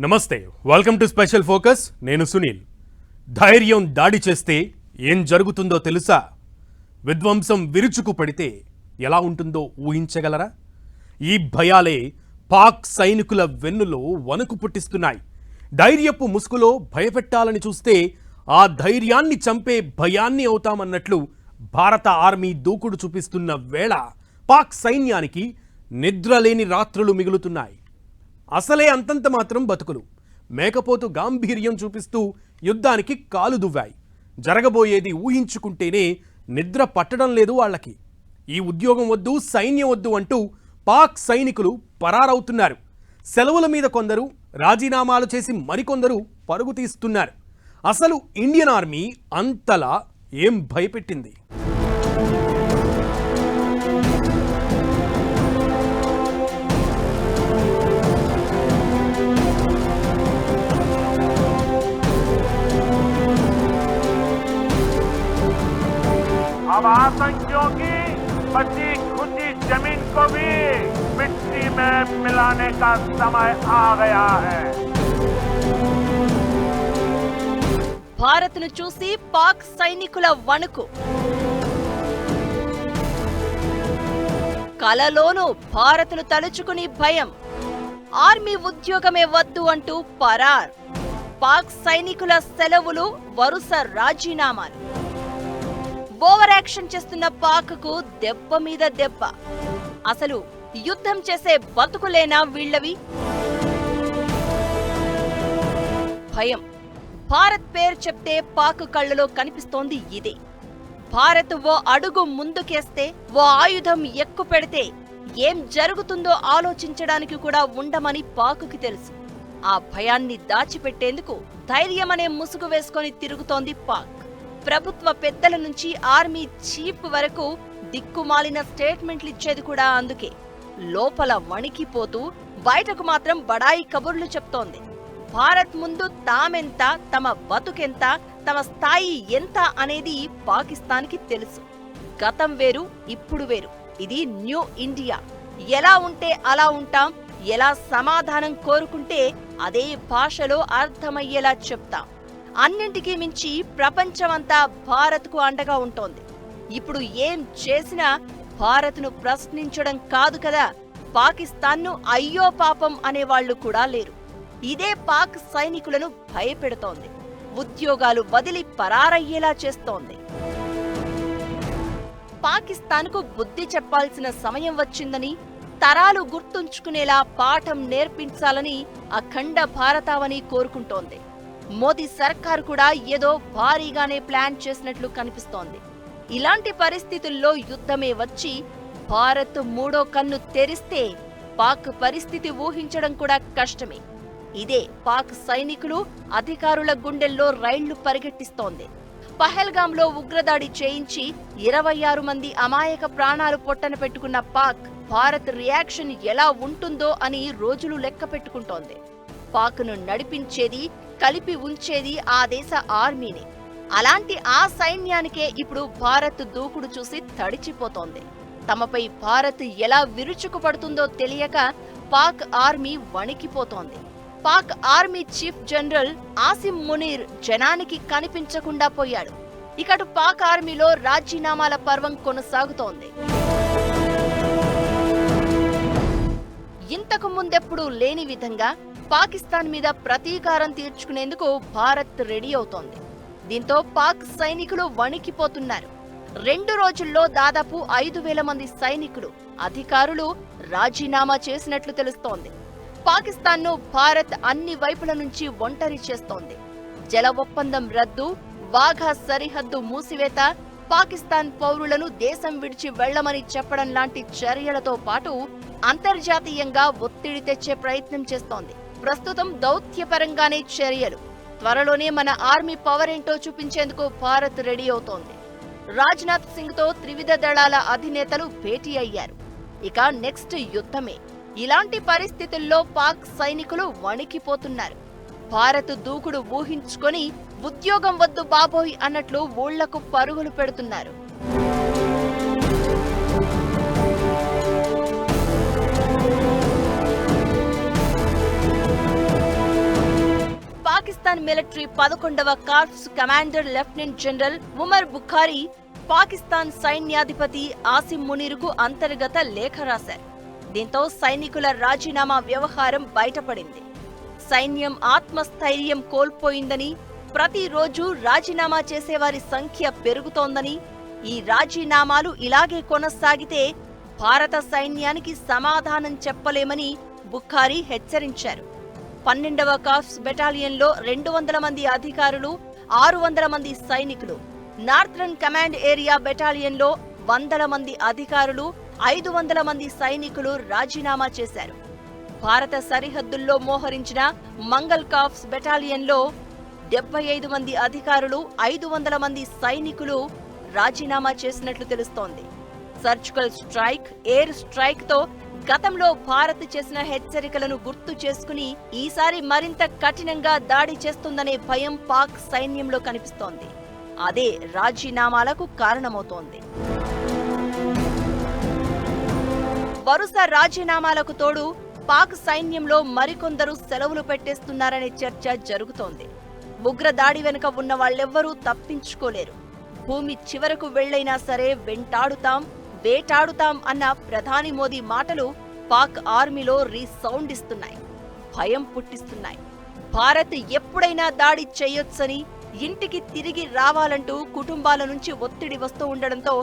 నమస్తే. Welcome to special focus నేను సునీల్. ధైర్యం దాడి చేస్తే ఏం జరుగుతుందో తెలుసా? విధ్వంసం విరుచుకు పడితే ఎలా ఉంటుందో ఊహించగలరా? ఈ భయాలే పాక్ సైనికుల వెన్నులో వణుకు పుట్టిస్తున్నాయి. ధైర్యపు ముసుగులో భయపెట్టాలని చూస్తే ఆ ధైర్యాన్ని చంపే భయాన్ని అవుతామన్నట్లు భారత ఆర్మీ దూకుడు చూపిస్తున్న వేళ పాక్ సైన్యానికి నిద్రలేని రాత్రులు మిగులుతున్నాయి. అసలే అంతంత మాత్రం బతుకులు. మేకపోతు గాంభీర్యం చూపిస్తూ యుద్ధానికి కాలు దువ్వాయి. జరగబోయేది ఊహించుకుంటేనే నిద్ర పట్టడం లేదు వాళ్ళకి. ఈ ఉద్యోగం వద్దు సైన్యం వద్దు అంటూ పాక్ సైనికులు పరారవుతున్నారు. సెలవుల మీద కొందరు రాజీనామాలు చేసి మరికొందరు పరుగు తీస్తున్నారు. అసలు ఇండియన్ ఆర్మీ అంతలా ఏం భయపెట్టింది? अब आतंकियों की बची खुची जमीन को भी मिट्टी में मिलाने का समय आ गया है భారత్ను చూసి పాక్ సైనికుల వణుకు కలలోనూ భారత్ను తలుచుకుని భయం ఆర్మీ ఉద్యోగమే వద్దు అంటూ పరార్ పాక్ సైనికుల సెలవులు వరుస రాజీనామాలు ఓవర్ యాక్షన్ చేస్తున్న పాక్కు దెబ్బ మీద దెబ్బ. అసలు యుద్ధం చేసే బతుకులేనా వీళ్ళవి? భయం. భారత్ పేరు చెప్తే పాక్ కళ్ళలో కనిపిస్తోంది ఇదే. భారత్ ఓ అడుగు ముందుకేస్తే ఓ ఆయుధం ఎక్కు పెడితే ఏం జరుగుతుందో ఆలోచించడానికి కూడా ఉండమని పాకుకి తెలుసు. ఆ భయాన్ని దాచిపెట్టేందుకు ధైర్యమనే ముసుగు వేసుకొని తిరుగుతోంది పాక్. ప్రభుత్వ పెద్దల నుంచి ఆర్మీ చీఫ్ వరకు దిక్కుమాలిన స్టేట్మెంట్లు ఇచ్చేది కూడా అందుకే. లోపల వణికిపోతూ బయటకు మాత్రం బడాయి కబుర్లు చెప్తోంది. భారత్ ముందు తామెంత తమ బతుకెంత తమ స్థాయి ఎంత అనేది పాకిస్తాన్కి తెలుసు. గతం వేరు ఇప్పుడు వేరు. ఇది న్యూ ఇండియా. ఎలా ఉంటే అలా ఉంటాం ఎలా సమాధానం కోరుకుంటే అదే భాషలో అర్థమయ్యేలా చెప్తాం. అన్నింటికీ మించి ప్రపంచమంతా భారత్కు అండగా ఉంటోంది. ఇప్పుడు ఏం చేసినా భారత్ను ప్రశ్నించడం కాదు కదా పాకిస్తాన్ను అయ్యో పాపం అనేవాళ్ళు కూడా లేరు. ఇదే పాక్ సైనికులను భయపెడుతోంది. ఉద్యోగాలు వదిలి పరారయ్యేలా చేస్తోంది. పాకిస్తాన్కు బుద్ధి చెప్పాల్సిన సమయం వచ్చిందని తరాలు గుర్తుంచుకునేలా పాఠం నేర్పించాలని అఖండ భారతావని కోరుకుంటోంది. మోదీ సర్కార్ కూడా ఏదో భారీగానే ప్లాన్ చేసినట్లు కనిపిస్తోంది. ఇలాంటి పరిస్థితుల్లో యుద్ధమే వచ్చి భారత్ మూడో కన్ను తెరిస్తే పాక్ పరిస్థితి ఊహించడం కూడా కష్టమే. ఇదే పాక్ సైనికులు అధికారుల గుండెల్లో రైళ్ళు పరిగెట్టిస్తోంది. పహల్గాంలో ఉగ్రదాడి చేయించి ఇరవై ఆరు మంది అమాయక ప్రాణాలు పొట్టన పెట్టుకున్న పాక్ భారత్ రియాక్షన్ ఎలా ఉంటుందో అని రోజులు లెక్క పెట్టుకుంటోంది. పాక్ను నడిపించేది కలిపి ఉంచేది ఆ దేశ ఆర్మీని. అలాంటి ఆ సైన్యానికే ఇప్పుడు భారత్ దూకుడు చూసి తడిచిపోతోంది. తమపై భారత్ ఎలా విరుచుకుపడుతుందో తెలియక Pak army వణికిపోతోంది. Pak army chief general Asim Munir జనానికి కనిపించకుండా పోయాడు. ఇకటు పాక్ ఆర్మీలో రాజీనామాల పర్వం కొనసాగుతోంది. ఇంతకు ముందెప్పుడూ లేని విధంగా పాకిస్తాన్ మీద ప్రతీకారం తీర్చుకునేందుకు భారత్ రెడీ అవుతోంది. దీంతో పాక్ సైనికులు వణికిపోతున్నారు. రెండు రోజుల్లో దాదాపు ఐదు వేల మంది సైనికులు అధికారులు రాజీనామా చేసినట్లు తెలుస్తోంది. పాకిస్తాన్ను భారత్ అన్ని వైపుల నుంచి ఒంటరి చేస్తోంది. జల ఒప్పందం రద్దు వాఘా సరిహద్దు మూసివేత పాకిస్తాన్ పౌరులను దేశం విడిచి వెళ్ళమని చెప్పడం లాంటి చర్యలతో పాటు అంతర్జాతీయంగా ఒత్తిడి తెచ్చే ప్రయత్నం చేస్తోంది. ప్రస్తుతం దౌత్యపరంగానే చర్యలు. త్వరలోనే మన ఆర్మీ పవర్ ఏంటో చూపించేందుకు భారత్ రెడీ అవుతోంది. రాజ్నాథ్ సింగ్తో త్రివిధ దళాల అధినేతలు భేటీ అయ్యారు. ఇక నెక్స్ట్ యుద్ధమే. ఇలాంటి పరిస్థితుల్లో పాక్ సైనికులు వణికిపోతున్నారు. భారత్ దూకుడు ఊహించుకొని ఉద్యోగం వద్దు బాబోయ్ అన్నట్లు ఊళ్ళకు పరుగులు పెడుతున్నారు. పాకిస్తాన్ మిలిటరీ పదకొండవ corps commander lieutenant general Umar Bukhari Pakistan సైన్యాధిపతి ఆసిం మునీర్కు అంతర్గత లేఖ రాశారు. దీంతో సైనికుల రాజీనామా వ్యవహారం బయటపడింది. సైన్యం ఆత్మస్థైర్యం కోల్పోయిందని ప్రతిరోజు రాజీనామా చేసేవారి సంఖ్య పెరుగుతోందని ఈ రాజీనామాలు ఇలాగే కొనసాగితే భారత సైన్యానికి సమాధానం చెప్పలేమని బుఖారీ హెచ్చరించారు. పన్నెండవ కాఫ్స్ బెటాలియన్లో రెండు వందల మంది అధికారులు ఆరు వందల మంది సైనికులు. నార్థరన్ కమాండ్ ఏరియా బెటాలియన్లో వందల మంది అధికారులు ఐదు వందల మంది సైనికులు రాజీనామా చేశారు. భారత సరిహద్దుల్లో మోహరించిన మంగల్ కాఫ్స్ బెటాలియన్లో డెబ్బై ఐదు మంది అధికారులు ఐదు వందల మంది సైనికులు రాజీనామా చేసినట్లు తెలుస్తోంది. సర్జికల్ స్ట్రైక్ ఎయిర్ స్ట్రైక్తో గతంలో భారత్ చేసిన హెచ్చరికలను గుర్తు చేసుకుని ఈసారి మరింత కఠినంగా దాడి చేస్తుందనే భయం పాక్ సైన్యంలో కనిపిస్తోంది. అదే రాజీనామాలకు కారణమవుతోంది. వరుస రాజీనామాలకు తోడు పాక్ సైన్యంలో మరికొందరు సెలవులు పెట్టేస్తున్నారనే చర్చ జరుగుతోంది. ఉగ్ర దాడి వెనుక ఉన్న వాళ్ళెవ్వరూ తప్పించుకోలేరు. భూమి చివరకు వెళ్ళైనా సరే వెంటాడుతాం వేటాడుతాం అన్న ప్రధాని మోదీ మాటలు పాక్ ఆర్మీలో రీసౌండ్ ఇస్తున్నాయి భయం పుట్టిస్తున్నాయి. భారత్ ఎప్పుడైనా దాడి చేయొచ్చని ఇంటికి తిరిగి రావాలంటూ కుటుంబాల నుంచి ఒత్తిడి వస్తూ ఉండడంతో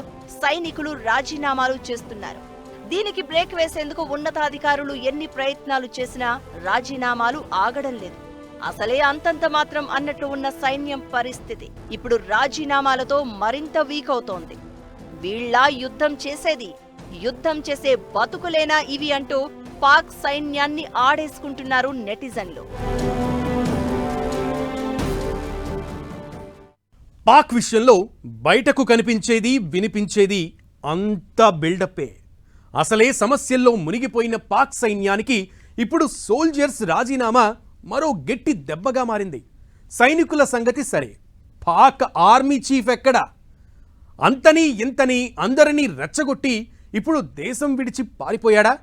సైనికులు రాజీనామాలు చేస్తున్నారు. దీనికి బ్రేక్ వేసేందుకు ఉన్నతాధికారులు ఎన్ని ప్రయత్నాలు చేసినా రాజీనామాలు ఆగడం లేదు. అసలే అంతంత మాత్రం అన్నట్లు ఉన్న సైన్యం పరిస్థితి. ఇప్పుడు రాజీనామాలతో మరింత వీక్ అవుతోంది. వీళ్ళ యుద్ధం చేసేది. యుద్ధం చేసే బతుకులేనా ఇవి అంటూ పాక్ సైన్యాన్ని ఆడేసుకుంటున్నారు నెటిజన్లు. పాక్ విషయంలో బయటకు కనిపించేది వినిపించేది అంతా బిల్డప్పే. అసలే సమస్యల్లో మునిగిపోయిన పాక్ సైన్యానికి ఇప్పుడు సోల్జర్స్ రాజీనామా మరో గట్టి దెబ్బగా మారింది. సైనికుల సంగతి సరే. పాక్ ఆర్మీ చీఫ్ ఎక్కడా? అంతని ఇంతని అందరినీ రెచ్చగొట్టి ఇప్పుడు దేశం విడిచి పారిపోయాడా?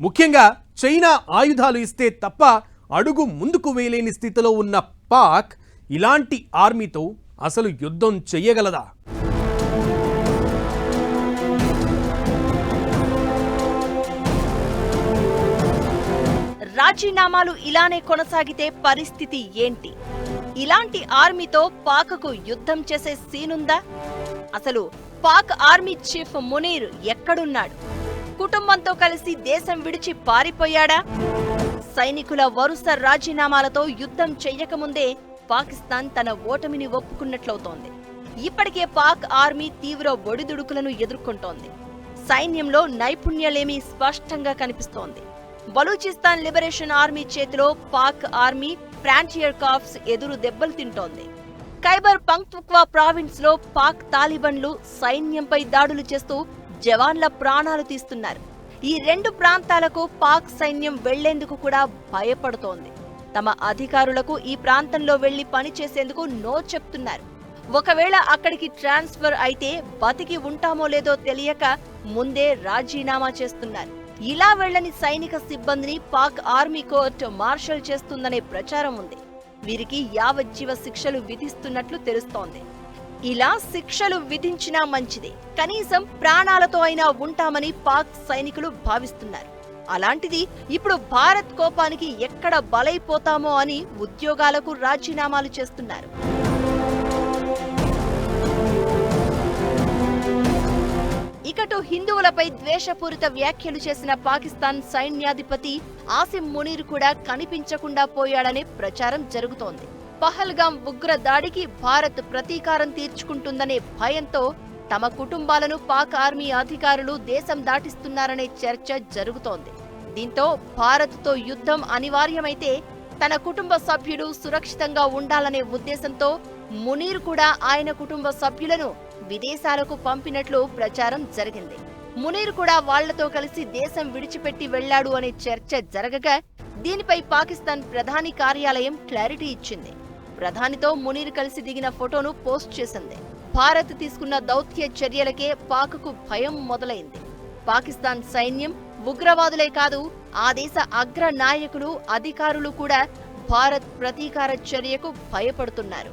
ముఖ్యంగా చైనా ఆయుధాలు ఇస్తే తప్ప అడుగు ముందుకు వేయలేని స్థితిలో ఉన్న పాక్ ఇలాంటి ఆర్మీతో అసలు యుద్ధం చెయ్యగలదా? రాజీనామాలు ఇలానే కొనసాగితే పరిస్థితి ఏంటి? ఇలాంటి ఆర్మీతో పాకకు యుద్ధం చేసే సీనుందా? అసలు పాక్ ఆర్మీ చీఫ్ మునీర్ ఎక్కడున్నాడు? కుటుంబంతో కలిసి దేశం విడిచి పారిపోయాడా? సైనికుల వరుస రాజీనామాలతో యుద్ధం చెయ్యకముందే పాకిస్తాన్ తన ఓటమిని ఒప్పుకున్నట్లవుతోంది. ఇప్పటికే పాక్ ఆర్మీ తీవ్ర ఒడిదుడుకులను ఎదుర్కొంటోంది. సైన్యంలో నైపుణ్యలేమీ స్పష్టంగా కనిపిస్తోంది. బలూచిస్తాన్ లిబరేషన్ ఆర్మీ చేతిలో పాక్ ఆర్మీ ఫ్రాంటియర్ కాఫ్స్ ఎదురు దెబ్బలు తింటోంది. ఖైబర్ పంక్తుక్వా ప్రావిన్స్లో పాక్ తాలిబన్లు సైన్యంపై దాడులు చేస్తూ జవాన్ల ప్రాణాలు తీస్తున్నారు. ఈ రెండు ప్రాంతాలకు పాక్ సైన్యం వెళ్ళేందుకు కూడా భయపడుతోంది. తమ అధికారులకు ఈ ప్రాంతంలో వెళ్ళి పనిచేసేందుకు నో చెప్తున్నారు. ఒకవేళ అక్కడికి ట్రాన్స్ఫర్ అయితే బతికి ఉంటామో లేదో తెలియక ముందే రాజీనామా చేస్తున్నారు. ఇలా వెళ్ళని సైనిక సిబ్బందిని పాక్ ఆర్మీ కోర్టు మార్షల్ చేస్తుందనే ప్రచారం ఉంది. వీరికి యావజ్జీవ శిక్షలు విధిస్తున్నట్లు తెలుస్తోంది. ఇలా శిక్షలు విధించినా మంచిది. కనీసం ప్రాణాలతో అయినా ఉంటామని పాక్ సైనికులు భావిస్తున్నారు. అలాంటిది ఇప్పుడు భారత్ కోపానికి ఎక్కడ బలైపోతామో అని ఉద్యోగాలకు రాజీనామాలు చేస్తున్నారు. ఇకటు హిందువులపై ద్వేషపూరిత వ్యాఖ్యలు చేసిన పాకిస్తాన్ సైన్యాధిపతి ఆసిం మునీర్ కూడా కనిపించకుండా పోయాడనే ప్రచారం జరుగుతోంది. పహల్గాం ఉగ్ర దాడికి భారత్ ప్రతీకారం తీర్చుకుంటుందనే భయంతో తమ కుటుంబాలను పాక్ ఆర్మీ అధికారులు దేశం దాటిస్తున్నారనే చర్చ జరుగుతోంది. దీంతో భారత్తో యుద్ధం అనివార్యమైతే తన కుటుంబ సభ్యులు సురక్షితంగా ఉండాలనే ఉద్దేశంతో మునీర్ కూడా ఆయన కుటుంబ సభ్యులను విదేశాలకు పంపినట్లు ప్రచారం జరిగింది. మునీర్ కూడా వాళ్ళతో కలిసి దేశం విడిచిపెట్టి వెళ్ళాడు అనే చర్చ జరగగా దీనిపై పాకిస్తాన్ ప్రధాని కార్యాలయం క్లారిటీ ఇచ్చింది. ప్రధానితో మునీర్ కలిసి దిగిన ఫోటోను పోస్ట్ చేసింది. భారత్ తీసుకున్న దౌత్య చర్యలకే పాక్కు భయం మొదలైంది. పాకిస్తాన్ సైన్యం ఉగ్రవాదులే కాదు ఆ దేశ అగ్ర నాయకులు అధికారులు కూడా భారత్ ప్రతీకార చర్యకు భయపడుతున్నారు.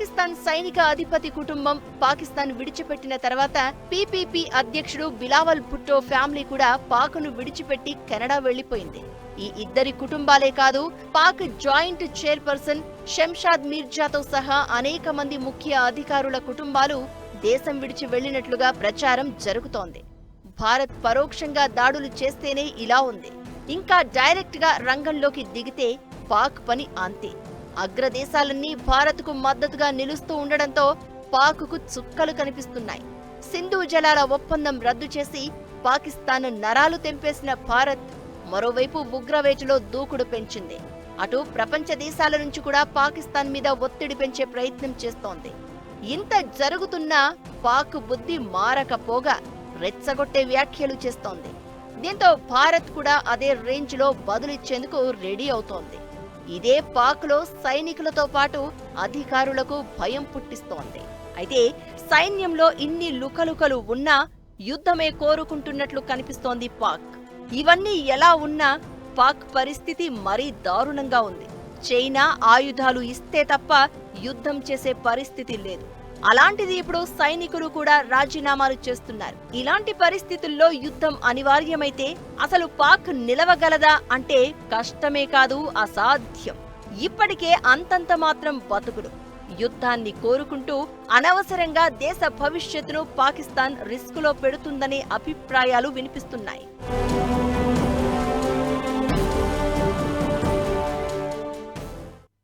పాకిస్తాన్ సైనిక అధిపతి కుటుంబం పాకిస్తాన్ విడిచిపెట్టిన తర్వాత పీపీపీ అధ్యక్షుడు బిలావల్ భుట్టో ఫ్యామిలీ కూడా పాక్ను విడిచిపెట్టి కెనడా వెళ్ళిపోయింది ఈ ఇద్దరి కుటుంబాలే కాదు పాక్ జాయింట్ చైర్పర్సన్ షంషాద్ మీర్జాతో సహా అనేక మంది ముఖ్య అధికారుల కుటుంబాలు దేశం విడిచి వెళ్ళినట్లుగా ప్రచారం జరుగుతోంది. భారత్ పరోక్షంగా దాడులు చేస్తేనే ఇలా ఉంది. ఇంకా డైరెక్ట్గా రంగంలోకి దిగితే పాక్ పని అంతే. అగ్రదేశాలన్నీ భారత్కు మద్దతుగా నిలుస్తూ ఉండడంతో పాక్కు చుక్కలు కనిపిస్తున్నాయి. సింధు జలాల ఒప్పందం రద్దు చేసి పాకిస్తాన్ నరాలు తెంపేసిన భారత్ మరోవైపు ఉగ్రవేటులో దూకుడు పెంచింది. అటు ప్రపంచ దేశాల నుంచి కూడా పాకిస్తాన్ మీద ఒత్తిడి పెంచే ప్రయత్నం చేస్తోంది. ఇంత జరుగుతున్నా పాక్ బుద్ధి మారకపోగా రెచ్చగొట్టే వ్యాఖ్యలు చేస్తోంది. దీంతో భారత్ కూడా అదే రేంజ్లో బదులిచ్చేందుకు రెడీ అవుతోంది. ఇదే పాక్లో సైనికులతో పాటు అధికారులకు భయం పుట్టిస్తోంది. అయితే సైన్యంలో ఇన్ని లుకలుకలు ఉన్నా యుద్ధమే కోరుకుంటున్నట్లు కనిపిస్తోంది పాక్. ఇవన్నీ ఎలా ఉన్నా పాక్ పరిస్థితి మరీ దారుణంగా ఉంది. చైనా ఆయుధాలు ఇస్తే తప్ప యుద్ధం చేసే పరిస్థితి లేదు. అలాంటిది ఇప్పుడు సైనికులు కూడా రాజీనామాలు చేస్తున్నారు. ఇలాంటి పరిస్థితుల్లో యుద్ధం అనివార్యమైతే అసలు పాక్ నిలవగలదా అంటే కష్టమే కాదు అసాధ్యం. ఇప్పటికే అంతంత మాత్రం బతుకుడు. యుద్ధాన్ని కోరుకుంటూ అనవసరంగా దేశ భవిష్యత్తును పాకిస్తాన్ రిస్కులో పెడుతుందనే అభిప్రాయాలు వినిపిస్తున్నాయి.